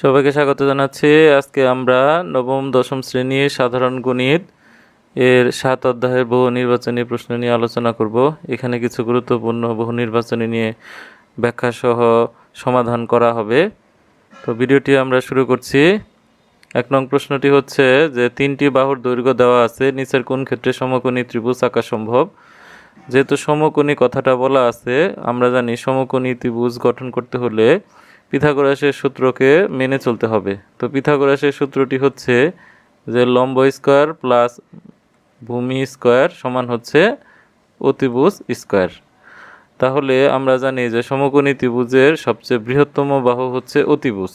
সবাইকে স্বাগত জানাচ্ছি। আজকে আমরা নবম, দশম শ্রেণির সাধারণ গণিত এর সাত অধ্যায়ের বহু নির্বাচনী প্রশ্ন নিয়ে আলোচনা করব। এখানে কিছু গুরুত্বপূর্ণ বহু নির্বাচনী নিয়ে ব্যাখ্যা সহ সমাধান করা হবে। তো ভিডিওটি আমরা শুরু করছি। এক নং প্রশ্নটি হচ্ছে যে, তিনটি বাহুর দৈর্ঘ্য দেওয়া আছে, নিচের কোন ক্ষেত্রে সমকোণী ত্রিভুজ আঁকা সম্ভব? যেহেতু সমকোণী কথাটা বলা আছে, আমরা জানি সমকোণী ত্রিভুজ গঠন করতে হলে পিথাগোরাসের সূত্রকে মেনে চলতে হবে। তো পিথাগোরাসের সূত্রটি হচ্ছে যে লম্ব স্কোয়ার প্লাস ভূমি স্কোয়ার সমান হচ্ছে অতিভুজ স্কোয়ার। তাহলে আমরা জানি যে সমকোণী ত্রিভুজের সবচেয়ে বৃহত্তম বাহু হচ্ছে অতিভুজ।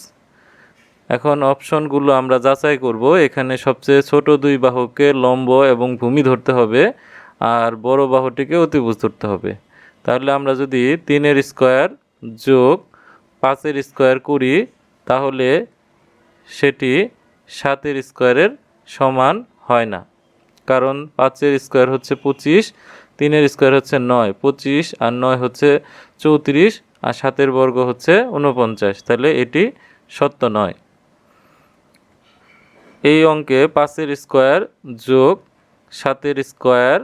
এখন অপশনগুলো আমরা যাচাই করব। এখানে সবচেয়ে ছোট দুই বাহুকে লম্ব এবং ভূমি ধরতে হবে আর বড় বাহুটিকে অতিভুজ ধরতে হবে। তাহলে আমরা যদি তিনের স্কোয়ার যোগ পাঁচের স্কোয়ার করি, তাহলে সেটি সাতের স্কোয়ারের সমান হয় না। কারণ পাঁচের স্কোয়ার হচ্ছে পঁচিশ, তিনের স্কোয়ার হচ্ছে নয়, পঁচিশ আর নয় হচ্ছে চৌত্রিশ আর সাতের বর্গ হচ্ছে উনপঞ্চাশ তাহলে এটি সত্য নয়। এই অঙ্কে পাঁচের স্কোয়ার যোগ সাতের স্কোয়ার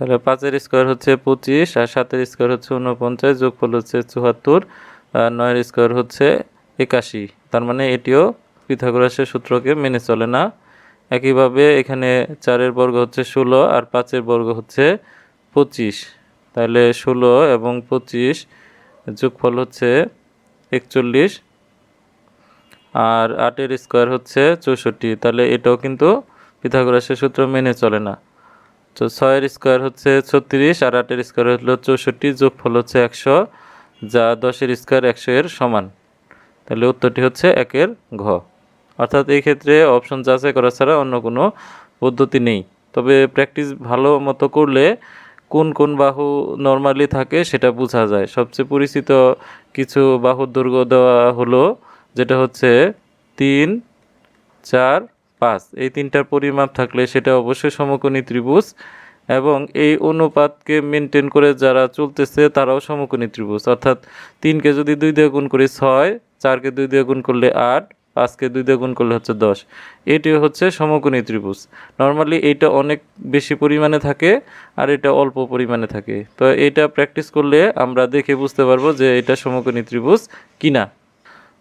তাহলে পাঁচের স্কোয়ার হচ্ছে পঁচিশ আর সাতের স্কোয়ার হচ্ছে উনপঞ্চাশ যোগফল হচ্ছে চুয়াত্তর, আর নয়ের স্কোয়ার হচ্ছে একাশি। তার মানে এটিও পিথাগোরাসের সূত্রকে মেনে চলে না। একইভাবে এখানে চারের বর্গ হচ্ছে ষোলো আর পাঁচের বর্গ হচ্ছে পঁচিশ। তাহলে ষোলো এবং পঁচিশ যোগফল হচ্ছে একচল্লিশ আর আটের স্কোয়ার হচ্ছে চৌষট্টি। তাহলে এটাও কিন্তু পিথাগোরাসের সূত্র মেনে চলে না। তো ছয়ের স্কোয়ার হচ্ছে ছত্রিশ আর আটের স্কোয়ার হলো চৌষট্টি, যোগফল হচ্ছে একশো, যা দশের স্কোয়ার একশো এর সমান। তাহলে উত্তরটি হচ্ছে একের ঘ। অর্থাৎ এই ক্ষেত্রে অপশন যাচাই করা ছাড়া অন্য কোনো পদ্ধতি নেই। তবে প্র্যাকটিস ভালো মতো করলে কোন কোন বাহু নর্মালি থাকে সেটা বোঝা যায়। সবচেয়ে পরিচিত কিছু বাহুর দৈর্ঘ্য দেওয়া হলো, যেটা হচ্ছে তিন, চার পাঁচ, এই তিনটার পরিমাপ থাকলে সেটা অবশ্যই সমকোণী ত্রিভুজ এবং এই অনুপাতকে মেনটেন করে যারা চলতেছে তারাও সমকোণী ত্রিভুজ। অর্থাৎ তিনকে যদি দুই দিয়ে গুণ করি ছয়, চারকে দুই দিয়ে গুণ করলে আট, পাঁচকে দুই দিয়ে গুণ করলে হচ্ছে দশ। এটি হচ্ছে সমকোণী ত্রিভুজ। নর্মালি এটা অনেক বেশি পরিমাণে থাকে আর এটা অল্প পরিমাণে থাকে। তো এটা প্র্যাকটিস করলে আমরা দেখে বুঝতে পারব যে এটা সমকোণী ত্রিভুজ কিনা।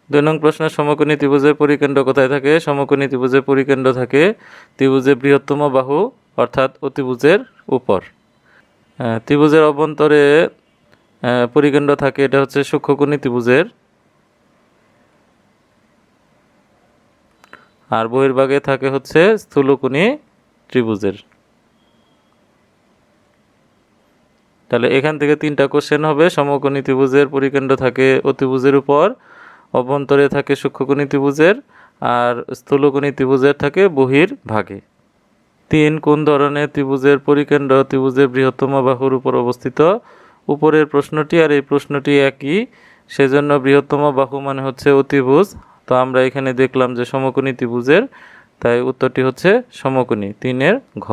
দুই নং প্রশ্ন, সমকোণী ত্রিভুজের পরিকেন্দ্র কোথায় থাকে? সমকোণী ত্রিভুজের পরিকেন্দ্র থাকে ত্রিভুজের বৃহত্তম বাহু, অর্থাৎ অতিভুজের উপর। ত্রিভুজের অভ্যন্তরে পরিকেন্দ্র থাকে, এটা হচ্ছে সূক্ষ্মকোণী ত্রিভুজের। আর বহির্ভাগে থাকে হচ্ছে স্থূলকোণী ত্রিভুজের। তাহলে এখান থেকে তিনটা কোশ্চেন হবে, সমকোণী ত্রিভুজের পরিকেন্দ্র থাকে অতিভুজের উপর। অভ্যন্তরে থাকে সূক্ষ্মকোণী ত্রিভুজের আর স্থূলকোণী ত্রিভুজের থাকে বহির ভাগে। তিন কোন ধরনের ত্রিভুজের পরিকেন্দ্র? ত্রিভুজের বৃহত্তম বাহুর উপর অবস্থিত। উপরের প্রশ্নটি আর এই প্রশ্নটি একই, সেজন্য বৃহত্তম বাহু মানে হচ্ছে অতিভুজ। তো আমরা এখানে দেখলাম যে সমকোণী ত্রিভুজের, তাই উত্তরটি হচ্ছে সমকোণী, তিনের ঘ।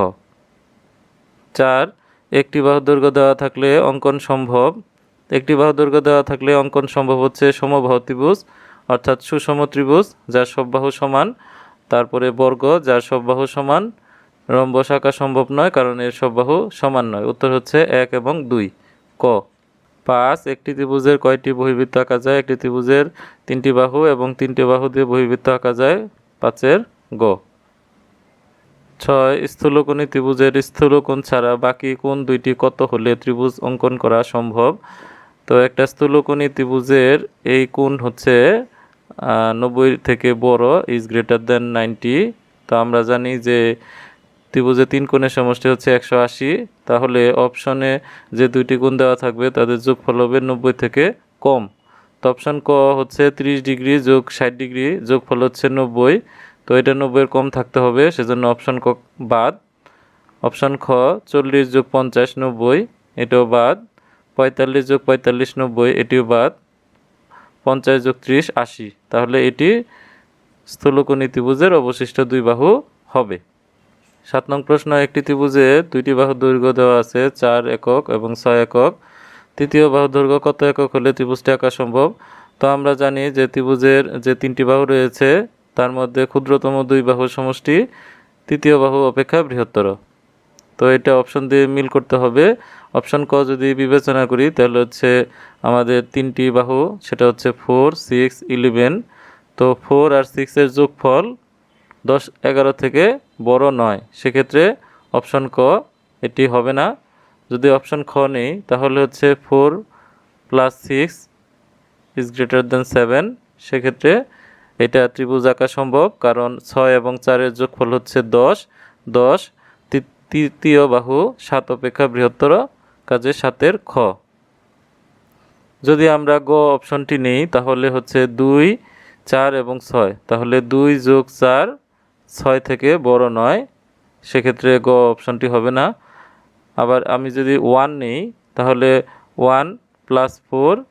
চার, একটি বাহু দৈর্ঘ্য দেওয়া থাকলে অঙ্কন সম্ভব। একটি বাহু দৈর্ঘ্য দেওয়া থাকলে অঙ্কন সম্ভব হচ্ছে সমবাহু ত্রিভুজ, অর্থাৎ সুষম ত্রিভুজ যার সব বাহু সমান, তারপরে বর্গ যার সব বাহু সমান। রম্বস আঁকা সম্ভব নয়, কারণ এর সব বাহু সমান নয়। উত্তর হচ্ছে এক এবং দুই। ক। পাঁচ, একটি ত্রিভুজের কয়টি বহির্বৃত্ত আঁকা যায়? একটি ত্রিভুজের তিনটি বাহু এবং তিনটি বাহু দিয়ে বহির্বৃত্ত আঁকা যায়। পাঁচের গ। ছয়, স্থূলকোণী ত্রিভুজের স্থূলকোণ ছাড়া বাকি কোণ দুইটি কত হলে ত্রিভুজ অঙ্কন করা সম্ভব? তো একটা স্থূলকোণী ত্রিভুজের এই কোণ হচ্ছে নব্বই থেকে বড় ইজ গ্রেটার দেন নাইনটি তো আমরা জানি যে ত্রিভুজে তিন কোণের সমষ্টি হচ্ছে একশো আশি। তাহলে অপশনে যে দুইটি কোণ দেওয়া থাকবে, তাদের যোগফল হবে নব্বই থেকে কম। তো অপশন ক হচ্ছে তিরিশ ডিগ্রি যোগ ষাট ডিগ্রি, যোগফল হচ্ছে নব্বই। তো এটা নব্বইয়ের কম থাকতে হবে, সেজন্য অপশন ক বাদ। অপশন খ চল্লিশ যোগ পঞ্চাশ, নব্বই। এটাও বাদ। পঁয়তাল্লিশ যোগ পঁয়তাল্লিশ নব্বই, এটিও বাদ। পঞ্চাশ যোগ ত্রিশ আশি, তাহলে এটি স্থূলকোণী ত্রিভুজের অবশিষ্ট দুই বাহু হবে। সাত নং প্রশ্ন, একটি ত্রিভুজে দুইটি বাহু দৈর্ঘ্য দেওয়া আছে, চার একক এবং ছয় একক। তৃতীয় বাহু দৈর্ঘ্য কত একক হলে ত্রিভুজটি আঁকা সম্ভব? তো আমরা জানি যে ত্রিভুজের যে তিনটি বাহু রয়েছে, তার মধ্যে ক্ষুদ্রতম দুই বাহু সমষ্টি, তৃতীয় বাহু অপেক্ষা বৃহত্তর। তো এটা অপশন দিয়ে মিল করতে হবে। অপশন ক যদি বিবেচনা করি, তাহলে হচ্ছে আমাদের তিনটি বাহু, সেটা হচ্ছে ফোর সিক্স ইলেভেন তো ফোর আর সিক্সের যোগফল দশ, এগারো থেকে বড় নয়। সেক্ষেত্রে অপশন ক, এটি হবে না। যদি অপশন খ নেই, তাহলে হচ্ছে four plus six is greater than seven সেক্ষেত্রে এটা ত্রিভুজ আঁকা সম্ভব, কারণ ছয় এবং চারের যোগফল হচ্ছে দশ। দশ তৃতীয় বাহু সাত অপেক্ষা বৃহত্তর কাজে সাতের খ। যদি আমরা গ অপশনটি নেই, তাহলে হচ্ছে দুই, চার এবং ছয়। তাহলে দুই যোগ চার, ছয় থেকে বড় নয়। সেক্ষেত্রে গ অপশনটি হবে না। আবার আমি যদি ওয়ান নেই, তাহলে ওয়ান প্লাস ফোর,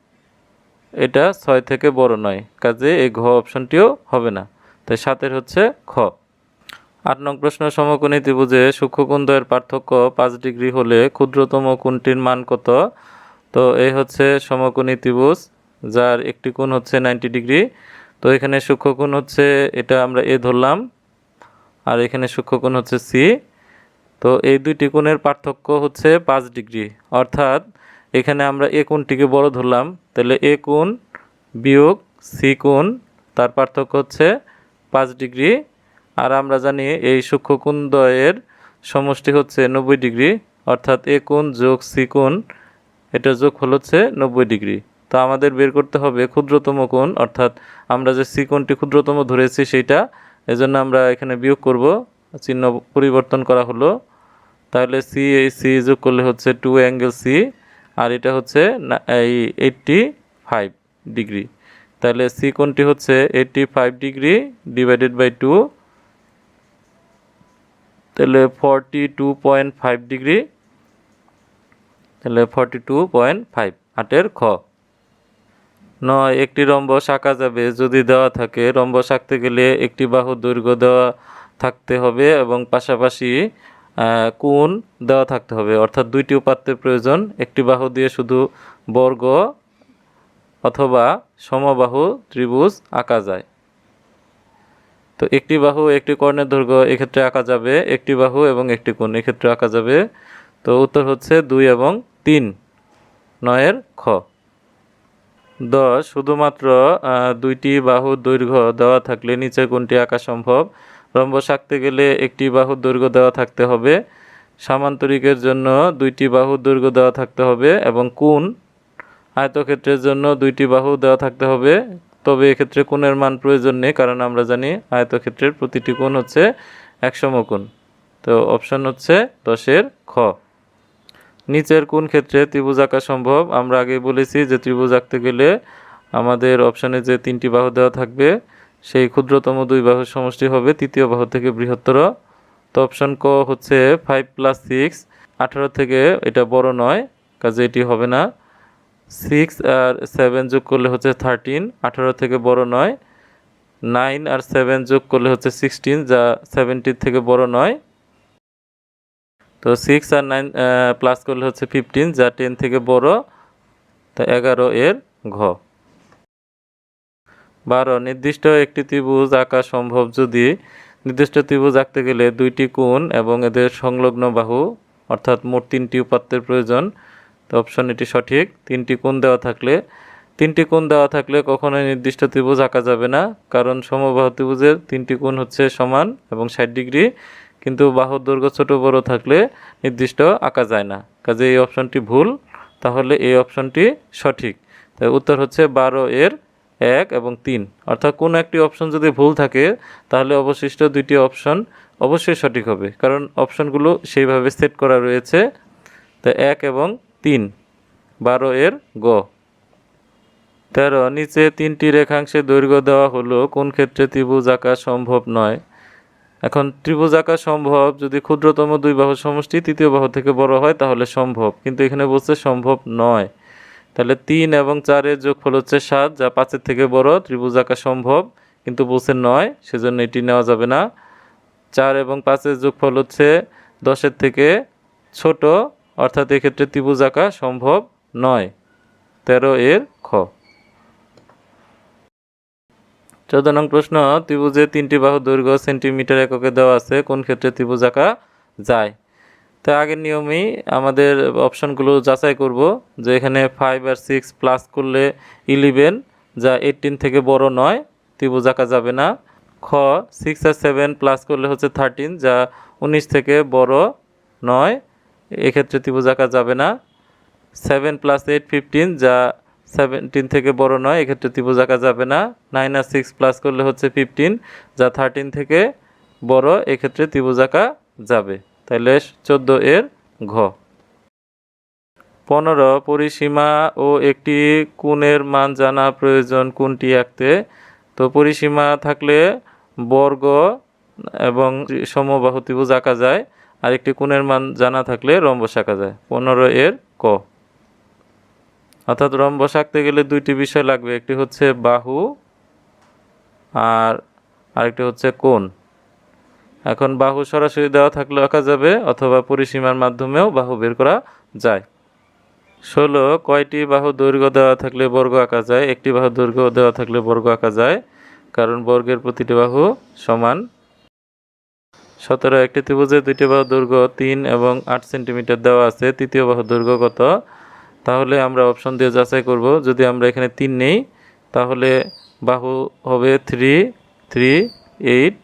এটা ছয় থেকে বড় নয়। কাজে এই ঘ অপশনটিও হবে না। তাই সাতের হচ্ছে খ। আট নং প্রশ্ন, সমকোণী ত্রিভুজে সূক্ষ্মকুণ্ডের পার্থক্য পাঁচ ডিগ্রি হলে ক্ষুদ্রতম কোণটির মান কত? তো এই হচ্ছে সমকোণী ত্রিভুজ, যার একটি কোণ হচ্ছে নাইনটি ডিগ্রি। তো এখানে সূক্ষ্মকোণ হচ্ছে, এটা আমরা এ ধরলাম, আর এখানে সূক্ষ্মকোণ হচ্ছে সি। তো এই দুইটি কোণের পার্থক্য হচ্ছে পাঁচ ডিগ্রি। অর্থাৎ এখানে আমরা এ কোণটিকে বড় ধরলাম, তাহলে এ কোণ বিয়োগ সি কোণ, তার পার্থক্য হচ্ছে পাঁচ ডিগ্রি। আর আমরা জানি এই সূক্ষ্মকোণ দ্বয়ের সমষ্টি হচ্ছে নব্বই ডিগ্রি, অর্থাৎ এ কোণ যোগ সি কোণ যোগ যোগফল হচ্ছে নব্বই ডিগ্রি। তো আমাদের বের করতে হবে ক্ষুদ্রতম কোণ, অর্থাৎ আমরা যে সি কোণটি ক্ষুদ্রতম ধরেছি সেইটা, এজন্য আমরা এখানে বিয়োগ করব, চিহ্ন পরিবর্তন করা হলো। তাহলে সি এই সি যোগ করলে হচ্ছে টু অ্যাঙ্গেল সি, আর এটা হচ্ছে এই এইটটি ফাইভ ডিগ্রি। তাহলে সি কোণটি হচ্ছে eighty five degree divided by two তাহলে forty two point five degree তাহলে ফর্টি টু পয়েন্ট ফাইভ আটের খ। নয়, একটি রম্বস আঁকা যাবে, যদি দেওয়া থাকে রম্বস আঁকতে গেলে একটি বাহু দৈর্ঘ্য দেওয়া থাকতে হবে এবং পাশাপাশি কোণ দেওয়া থাকতে হবে। অর্থাৎ দুইটি উপাত্তের প্রয়োজন, একটি বাহু দিয়ে শুধু বর্গ অথবা সমবাহু ত্রিভুজ আঁকা যায়। তো একটি বাহু, একটি কর্ণের দৈর্ঘ্য, এক্ষেত্রে আঁকা যাবে একটি বাহু এবং একটি কোণ, এক্ষেত্রে আঁকা যাবে। তো উত্তর হচ্ছে দুই এবং তিন, নয়ের খ। দশ, শুধুমাত্র দুইটি বাহুর দৈর্ঘ্য দেওয়া থাকলে নিচে কোনটি আঁকা সম্ভব? রম্বস আঁকতে গেলে একটি বাহুর দৈর্ঘ্য দেওয়া থাকতে হবে। সামান্তরিকের জন্য দুইটি বাহুর দৈর্ঘ্য দেওয়া থাকতে হবে এবং কোণ আয়তক্ষেত্রের জন্য দুইটি বাহু দেওয়া থাকতে হবে। তবে এক্ষেত্রে কোণের মান প্রয়োজন নেই, কারণ আমরা জানি আয়তক্ষেত্রের প্রতিটি কোণ হচ্ছে এক সমকোণ। তো অপশন হচ্ছে দশের খ। নিচের কোন ক্ষেত্রে ত্রিভুজ আঁকা সম্ভব। আমরা আগে বলেছি যে ত্রিভুজ আঁকতে গেলে আমাদের অপশানে যে তিনটি বাহু দেওয়া থাকবে, সেই ক্ষুদ্রতম দুই বাহুর সমষ্টি হবে তৃতীয় বাহু থেকে বৃহত্তর। তো অপশন ক হচ্ছে ফাইভ প্লাস সিক্স আঠারো থেকে এটা বড় নয়, কাজে এটি হবে না। সিক্স আর সেভেন যোগ করলে হচ্ছে থার্টিন, আঠারো থেকে বড় নয়। নাইন আর সেভেন যোগ করলে হচ্ছে সিক্সটিন, যা সেভেন্টির থেকে বড় নয়। তো সিক্স আর নাইন প্লাস করলে হচ্ছে ফিফটিন, যা টেন থেকে বড়। তা এগারো এর ঘ। বারো, নির্দিষ্ট একটি ত্রিভুজ আঁকা সম্ভব যদি নির্দিষ্ট ত্রিভুজ আঁকতে গেলে দুইটি কোণ এবং এদের সংলগ্ন বাহু, অর্থাৎ মোট তিনটি উপাত্তের প্রয়োজন। তো অপশন এটি সঠিক। তিনটি কোণ দেওয়া থাকলে, তিনটি কোণ দেওয়া থাকলে কখনোই নির্দিষ্ট ত্রিভুজ আঁকা যাবে না, কারণ সমবাহু ত্রিভুজের তিনটি কোণ হচ্ছে সমান এবং ষাট ডিগ্রি, কিন্তু বাহুর দৈর্ঘ্য ছোট বড় থাকলে নির্দিষ্ট আঁকা যায় না। কাজে এই অপশনটি ভুল, তাহলে এই অপশনটি সঠিক। তাই উত্তর হচ্ছে বারো এর এক এবং তিন। অর্থাৎ কোনো একটি অপশন যদি ভুল থাকে, তাহলে অবশিষ্ট দুইটি অপশন অবশ্যই সঠিক হবে, কারণ অপশনগুলো সেইভাবে সেট করা রয়েছে। তো এক এবং তিন। বারো এর গ। তেরো, নিচে তিনটি রেখাংশে দৈর্ঘ্য দেওয়া হলো, কোন ক্ষেত্রে ত্রিভুজ আঁকা সম্ভব নয়? এখন ত্রিভুজ আঁকা সম্ভব যদি ক্ষুদ্রতম দুই বাহু সমষ্টি তৃতীয় বাহু থেকে বড় হয়, তাহলে সম্ভব। কিন্তু এখানে বলছে সম্ভব নয়। তাহলে তিন এবং চারের যোগফল হচ্ছে সাত, যা পাঁচের থেকে বড়, ত্রিভুজ আঁকা সম্ভব, কিন্তু বলছে নয়, সেজন্য এটি নেওয়া যাবে না। চার এবং পাঁচের যোগফল হচ্ছে দশের থেকে ছোট অর্থাৎ এক্ষেত্রে ত্রিভুজ আঁকা সম্ভব নয়। তেরো এর খ। চোদ্দ নং প্রশ্ন, ত্রিভুজে তিনটি বাহু দৈর্ঘ্য সেন্টিমিটার এককে দেওয়া আছে, কোন ক্ষেত্রে ত্রিভুজ আঁকা যায়? তো আগের নিয়মেই আমাদের অপশনগুলো যাচাই করব, যে এখানে ফাইভ আর সিক্স প্লাস করলে ইলেভেন যা এইটিন থেকে বড় নয়, ত্রিভুজ আঁকা যাবে না। খ সিক্স আর সেভেন প্লাস করলে হচ্ছে থার্টিন যা উনিশ থেকে বড় নয় এক্ষেত্রে ত্রিভুজ আঁকা যাবে না। সেভেন প্লাস এইট ফিফটিন যা সেভেন্টিন থেকে বড় নয়, এক্ষেত্রে ত্রিভুজ আঁকা যাবে না। নাইন আর সিক্স প্লাস করলে হচ্ছে ফিফটিন যা থার্টিন থেকে বড়, এক্ষেত্রে ত্রিভুজ আঁকা যাবে। তাহলে চোদ্দ এর ঘ। পনেরো, পরিসীমা ও একটি কোণের মান জানা প্রয়োজন কোনটি আঁকতে? তো পরিসীমা থাকলে বর্গ এবং সমবাহু ত্রিভুজ আঁকা যায়। আর একটি কোণের মান জানা থাকলে রম্বস আঁকা যায়। পনেরো এর ক। অর্থাৎ রম্বস আঁকতে গেলে দুইটি বিষয় লাগবে, একটি হচ্ছে বাহু আর আরেকটি হচ্ছে কোণ। এখন বাহু সরাসরি দেওয়া থাকলে আঁকা যাবে অথবা পরিসীমার মাধ্যমেও বাহু বের করা যায়। ষোলো, কয়টি বাহু দৈর্ঘ্য দেওয়া থাকলে বর্গ আঁকা যায়? একটি বাহু দৈর্ঘ্য দেওয়া থাকলে বর্গ আঁকা যায়। কারণ বর্গের প্রতিটি বাহু সমান সতেরো একটি ত্রিভুজে দুইটি বাহু দৈর্ঘ্য তিন এবং আট সেন্টিমিটার দেওয়া আছে। তৃতীয় বাহু দৈর্ঘ্য কত? তাহলে আমরা অপশন দিয়ে যাচাই করব। যদি আমরা এখানে তিন নেই, তাহলে বাহু হবে থ্রি থ্রি এইট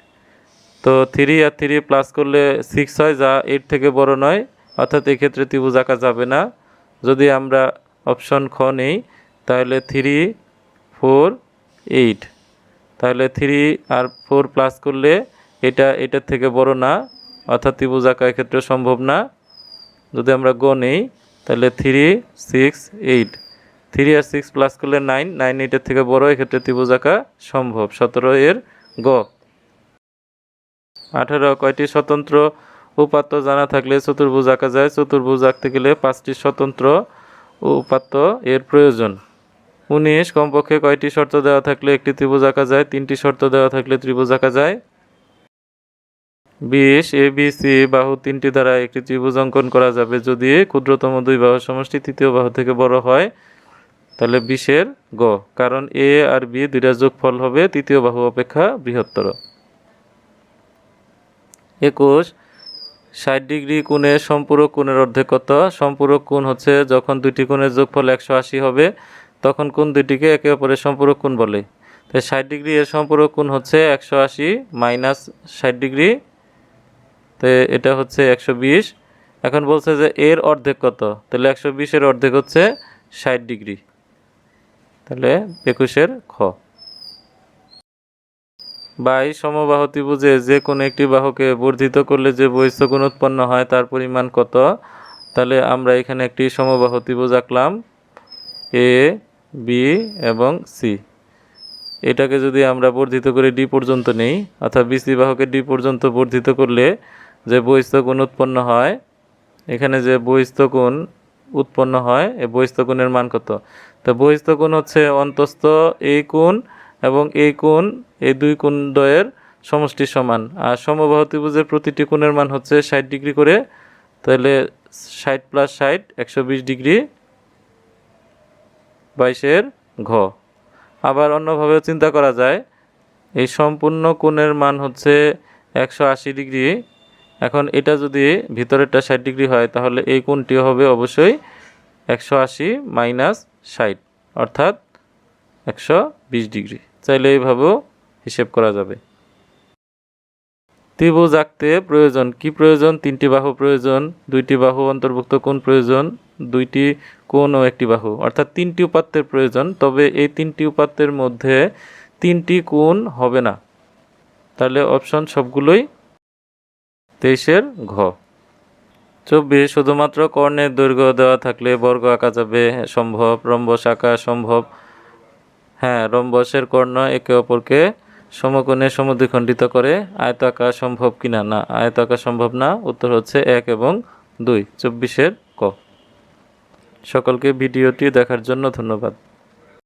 তো থ্রি আর থ্রি প্লাস করলে সিক্স হয়, যা এইট থেকে বড় নয়। অর্থাৎ এক্ষেত্রে ত্রিভুজ আঁকা যাবে না। যদি আমরা অপশন খ নেই, তাহলে থ্রি ফোর এইট তাহলে থ্রি আর ফোর প্লাস করলে এটা এটার থেকে বড় না, অর্থাৎ ত্রিভুজ আঁকা এক্ষেত্রে সম্ভব না। যদি আমরা গ নেই, তাহলে থ্রি সিক্স এইট থ্রি আর সিক্স প্লাস করলে নাইন নাইন এইটের থেকে বড়, এক্ষেত্রে ত্রিভুজ আঁকা সম্ভব। সতেরো এর গ। আঠারো, কয়টি স্বতন্ত্র উপাত্ত জানা থাকলে চতুর্ভুজ আঁকা যায়? চতুর্ভুজ আঁকতে গেলে পাঁচটি স্বতন্ত্র উপাত্ত এর প্রয়োজন। উনিশ, কমপক্ষে কয়টি শর্ত দেওয়া থাকলে একটি ত্রিভুজ আঁকা যায়? তিনটি শর্ত দেওয়া থাকলে ত্রিভুজ আঁকা যায়। বিশ, এ, বি, সি, বাহু তিনটি দ্বারা একটি ত্রিভুজ অঙ্কন করা যাবে। যদি ক্ষুদ্রতম দুই বাহু সমষ্টি তৃতীয় বাহু থেকে বড় হয়, তাহলে বিশের গ, কারণ এ আর বি দুইটা যোগফল হবে তৃতীয় বাহু অপেক্ষা বৃহত্তর। একুশ, ষাট ডিগ্রি কোণের সম্পূরক কোণের অর্ধেক কত? সম্পূরক কোণ হচ্ছে যখন দুইটি কোণের যোগফল একশো আশি হবে, তখন কোন দুইটিকে একে অপরের সম্পূরক কোণ বলে। তাই ষাট ডিগ্রি এর সম্পূরক কোণ হচ্ছে একশো আশি মাইনাস ষাট ডিগ্রি তো এটা হচ্ছে একশো বিশ। এখন বলছে যে এর অর্ধেক কত? তাহলে একশো বিশের অর্ধেক হচ্ছে ষাট ডিগ্রি। তাহলে একুশের খ। বাই সমবাহু ত্রিভুজে যে কোনো একটি বাহুকে বর্ধিত করলে যে বহিস্থ কোণ উৎপন্ন হয়, তার পরিমাণ কত? তাহলে আমরা এখানে একটি সমবাহু ত্রিভুজ আঁকলাম, এ, বি এবং সি। এটাকে যদি আমরা বর্ধিত করে ডি পর্যন্ত নেই, অর্থাৎ বিসি বাহুকে ডি পর্যন্ত বর্ধিত করলে যে বহিস্থ কোণ উৎপন্ন হয়, এখানে যে বহিস্থ কোণ উৎপন্ন হয়, এই বহিস্থ কোণের মান কত? তো বহিস্থ কোণ হচ্ছে অন্তস্থ এই কোণ এবং এই কোণ, এই দুই কোণ দ্বয়ের সমষ্টি সমান। আর সমবাহু ত্রিভুজের প্রতিটি কোণের মান হচ্ছে ষাট ডিগ্রি করে, তাহলে ষাট প্লাস ষাট, একশো বিশ ডিগ্রি বাইশের ঘ। আবার অন্যভাবেও চিন্তা করা যায়, এই সম্পূর্ণ কোণের মান হচ্ছে একশো আশি ডিগ্রি এখন এটা যদি ভিতরেরটা ষাট ডিগ্রি হয়, তাহলে এই কোণটি হবে অবশ্যই একশো আশি মাইনাস ষাট, অর্থাৎ একশো বিশ ডিগ্রি। চাইলে এইভাবেও হিসেব করা যাবে। ত্রিভুজ আঁকতে প্রয়োজন কি প্রয়োজন? তিনটি বাহু প্রয়োজন, দুইটি বাহু অন্তর্ভুক্ত কোণ প্রয়োজন, দুইটি কোণ ও একটি বাহু, অর্থাৎ তিনটি উপাত্তের প্রয়োজন। তবে এই তিনটি উপাত্তের মধ্যে তিনটি কোণ হবে না। তাহলে অপশন সবগুলোই তেইশের ঘ। চব্বিশ, শুধুমাত্র কর্ণের দৈর্ঘ্য দেওয়া থাকলে বর্গ আঁকা যাবে, সম্ভব। রম্বস আঁকা সম্ভব। হ্যাঁ রম্বসের কর্ণ একে অপরকে সমকোণে সমদ্বিখণ্ডিত করে আয়ত আঁকা সম্ভব কিনা? না, আয়ত আঁকা সম্ভব না। উত্তর হচ্ছে এক এবং দুই। চব্বিশের ক। সকলকে ভিডিওটি দেখার জন্য ধন্যবাদ।